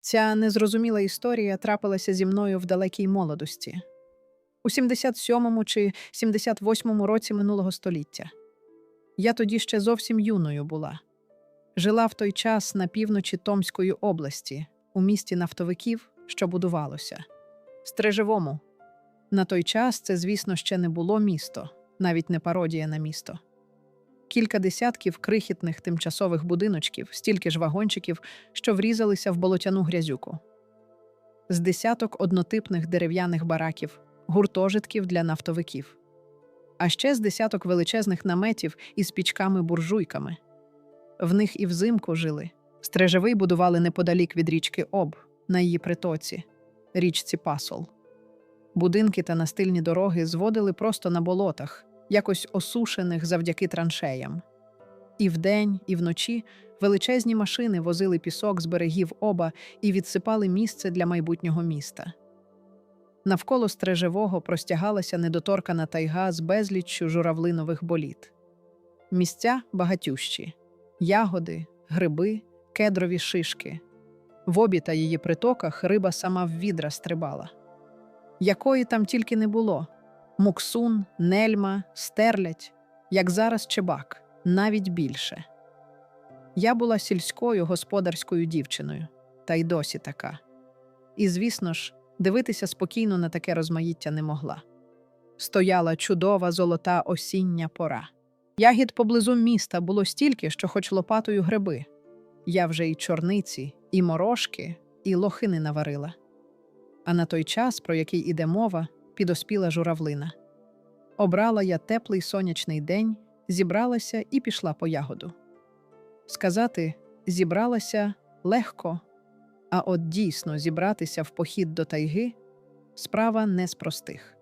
Ця незрозуміла історія трапилася зі мною в далекій молодості у 77-му чи 78-му році минулого століття. Я тоді ще зовсім юною була. Жила в той час на півночі Томської області, у місті нафтовиків, що будувалося. Стрижевому. На той час це, звісно, ще не було місто, навіть не пародія на місто. Кілька десятків крихітних тимчасових будиночків, стільки ж вагончиків, що врізалися в болотяну грязюку. З десяток однотипних дерев'яних бараків, гуртожитків для нафтовиків. А ще з десяток величезних наметів із пічками-буржуйками. В них і взимку жили. Стрежевий будували неподалік від річки Об, на її притоці, річці Пасол. Будинки та настильні дороги зводили просто на болотах, якось осушених завдяки траншеям. І вдень, і вночі величезні машини возили пісок з берегів оба і відсипали місце для майбутнього міста. Навколо стрежевого простягалася недоторкана тайга з безліччю журавлинових боліт. Місця багатющі ягоди, гриби, кедрові шишки. В обі та її притоках риба сама в відра стрибала. Якої там тільки не було муксун, нельма, стерлядь, як зараз чебак, навіть більше. Я була сільською господарською дівчиною, та й досі така. І, звісно ж, дивитися спокійно на таке розмаїття не могла. Стояла чудова золота осіння пора. Ягід поблизу міста було стільки, що хоч лопатою гриби. Я вже і чорниці, і морошки, і лохини наварила. А на той час, про який іде мова, підоспіла журавлина. Обрала я теплий сонячний день, зібралася і пішла по ягоду. Сказати, зібралася легко, а от дійсно зібратися в похід до тайги справа не з простих.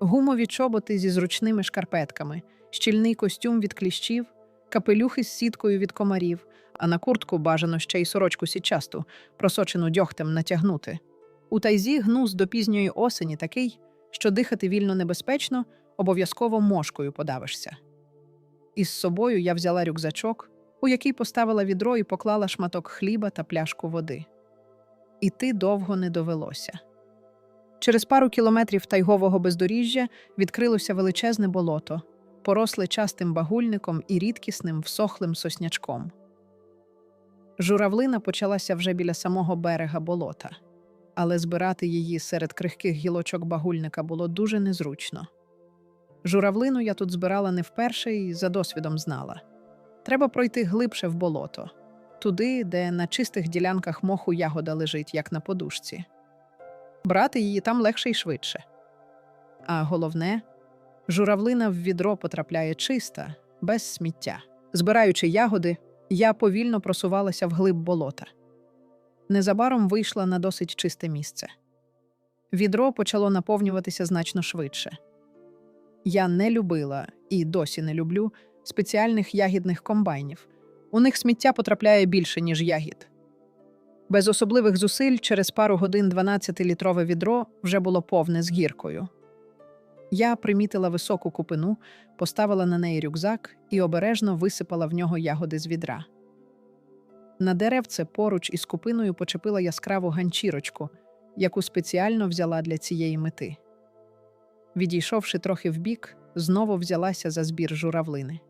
Гумові чоботи зі зручними шкарпетками, щільний костюм від кліщів, капелюхи з сіткою від комарів, а на куртку бажано ще й сорочку січасту, просочену дьогтем натягнути. У тайзі гнус до пізньої осені такий, що дихати вільно небезпечно, обов'язково мошкою подавишся. Із собою я взяла рюкзачок, у який поставила відро і поклала шматок хліба та пляшку води. Іти довго не довелося. Через пару кілометрів тайгового бездоріжжя відкрилося величезне болото, поросле частим багульником і рідкісним всохлим соснячком. Журавлина почалася вже біля самого берега болота, але збирати її серед крихких гілочок багульника було дуже незручно. Журавлину я тут збирала не вперше і за досвідом знала. Треба пройти глибше в болото, туди, де на чистих ділянках моху ягода лежить, як на подушці. Брати її там легше і швидше. А головне, журавлина в відро потрапляє чиста, без сміття. Збираючи ягоди, я повільно просувалася вглиб болота. Незабаром вийшла на досить чисте місце. Відро почало наповнюватися значно швидше. Я не любила і досі не люблю спеціальних ягідних комбайнів. У них сміття потрапляє більше, ніж ягід. Без особливих зусиль через пару годин 12-літрове відро вже було повне з гіркою. Я примітила високу купину, поставила на неї рюкзак і обережно висипала в нього ягоди з відра. На деревце поруч із купиною почепила яскраву ганчірочку, яку спеціально взяла для цієї мети. Відійшовши трохи вбік, знову взялася за збір журавлини.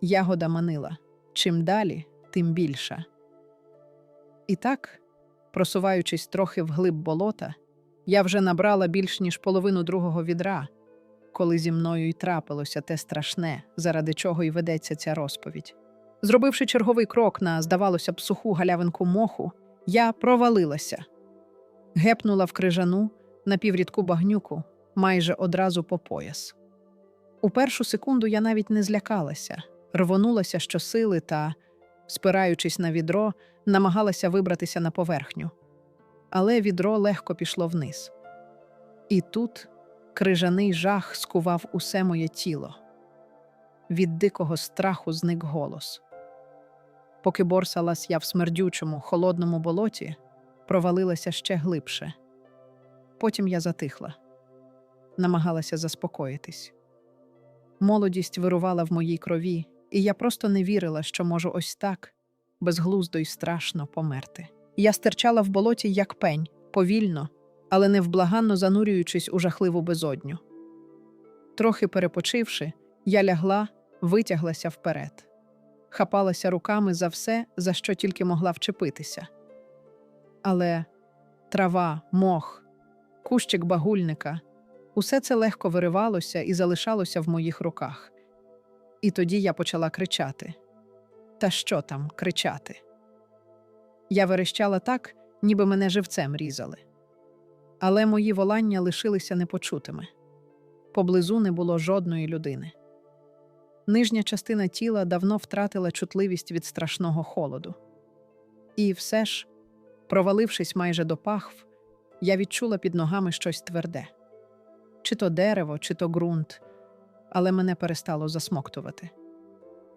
Ягода манила чим далі, тим більша. І так, просуваючись трохи вглиб болота, я вже набрала більш ніж половину другого відра, коли зі мною й трапилося те страшне, заради чого й ведеться ця розповідь. Зробивши черговий крок на, здавалося б, суху галявинку моху, я провалилася, гепнула в крижану на піврідку багнюку майже одразу по пояс. У першу секунду я навіть не злякалася, рвонулася щосили та, спираючись на відро, намагалася вибратися на поверхню. Але відро легко пішло вниз. І тут крижаний жах скував усе моє тіло. Від дикого страху зник голос. Поки борсалась я в смердючому, холодному болоті, провалилася ще глибше. Потім я затихла, намагалася заспокоїтись. Молодість вирувала в моїй крові, і я просто не вірила, що можу ось так, безглуздо й страшно померти. Я стирчала в болоті, як пень, повільно, але невблаганно занурюючись у жахливу безодню. Трохи перепочивши, я лягла, витяглася вперед, хапалася руками за все, за що тільки могла вчепитися. Але трава, мох, кущик багульника усе це легко виривалося і залишалося в моїх руках. І тоді я почала кричати. Та що там кричати? Я верещала так, ніби мене живцем різали. Але мої волання лишилися непочутими. Поблизу не було жодної людини. Нижня частина тіла давно втратила чутливість від страшного холоду. І все ж, провалившись майже до пахв, я відчула під ногами щось тверде чи то дерево, чи то ґрунт, але мене перестало засмоктувати.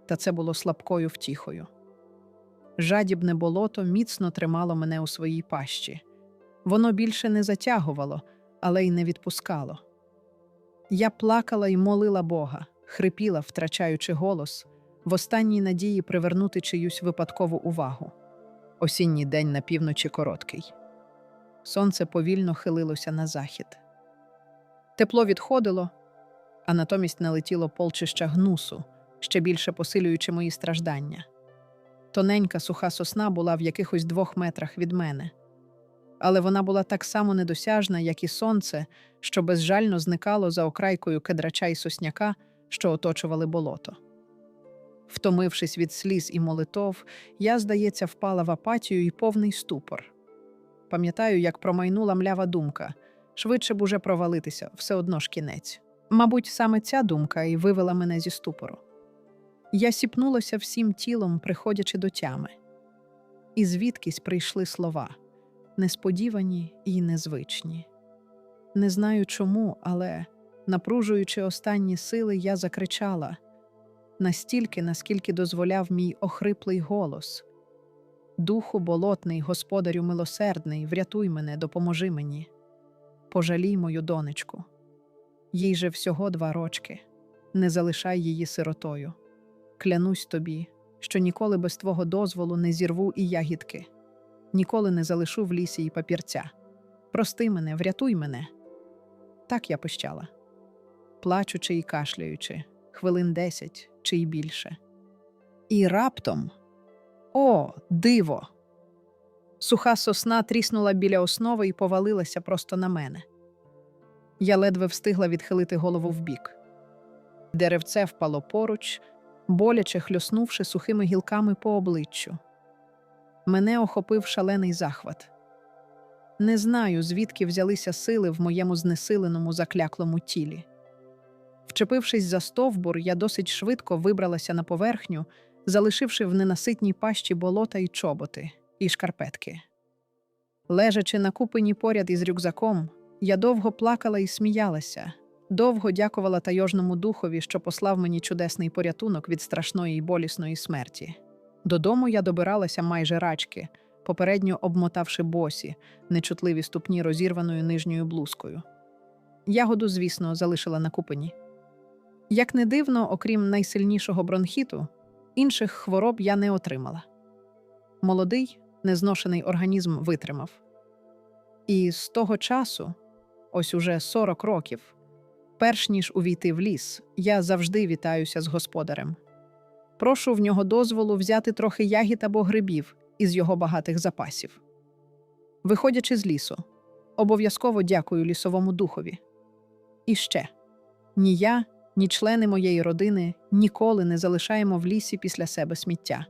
Та це було слабкою втіхою. Жадібне болото міцно тримало мене у своїй пащі. Воно більше не затягувало, але й не відпускало. Я плакала і молила Бога, хрипіла, втрачаючи голос, в останній надії привернути чиюсь випадкову увагу. Осінній день на півночі короткий. Сонце повільно хилилося на захід. Тепло відходило, а натомість налетіло полчища гнусу, ще більше посилюючи мої страждання. Тоненька суха сосна була в якихось двох метрах від мене, але вона була так само недосяжна, як і сонце, що безжально зникало за окрайкою кедрача й сосняка, що оточували болото. Втомившись від сліз і молитов, я, здається, впала в апатію і повний ступор. Пам'ятаю, як промайнула млява думка швидше б уже провалитися, все одно ж кінець. Мабуть, саме ця думка і вивела мене зі ступору. Я сіпнулася всім тілом, приходячи до тями. І звідкись прийшли слова несподівані і незвичні. Не знаю чому, але, напружуючи останні сили, я закричала настільки, наскільки дозволяв мій охриплий голос. Духу болотний, господарю милосердний, врятуй мене, допоможи мені. Пожалій мою донечку. Їй же всього два рочки. Не залишай її сиротою. Клянусь тобі, що ніколи без твого дозволу не зірву і ягідки, ніколи не залишу в лісі і папірця. Прости мене, врятуй мене. Так я пищала, плачучи і кашляючи, хвилин десять чи й більше. І раптом о, диво! Суха сосна тріснула біля основи і повалилася просто на мене. Я ледве встигла відхилити голову вбік. Деревце впало поруч, боляче хльоснувши сухими гілками по обличчю. Мене охопив шалений захват. Не знаю, звідки взялися сили в моєму знесиленому закляклому тілі. Вчепившись за стовбур, я досить швидко вибралася на поверхню, залишивши в ненаситній пащі болота й чоботи, і шкарпетки. Лежачи на купині поряд із рюкзаком, я довго плакала і сміялася, довго дякувала тайожному духові, що послав мені чудесний порятунок від страшної й болісної смерті. Додому я добиралася майже рачки, попередньо обмотавши босі, нечутливі ступні розірваною нижньою блузкою. Ягоду, звісно, залишила на купині. Як не дивно, окрім найсильнішого бронхіту, інших хвороб я не отримала. Молодий, незношений організм витримав. І з того часу, ось уже 40 років, перш ніж увійти в ліс, я завжди вітаюся з господарем. Прошу в нього дозволу взяти трохи ягід або грибів із його багатих запасів. Виходячи з лісу, обов'язково дякую лісовому духові. І ще ні я, ні члени моєї родини ніколи не залишаємо в лісі після себе сміття.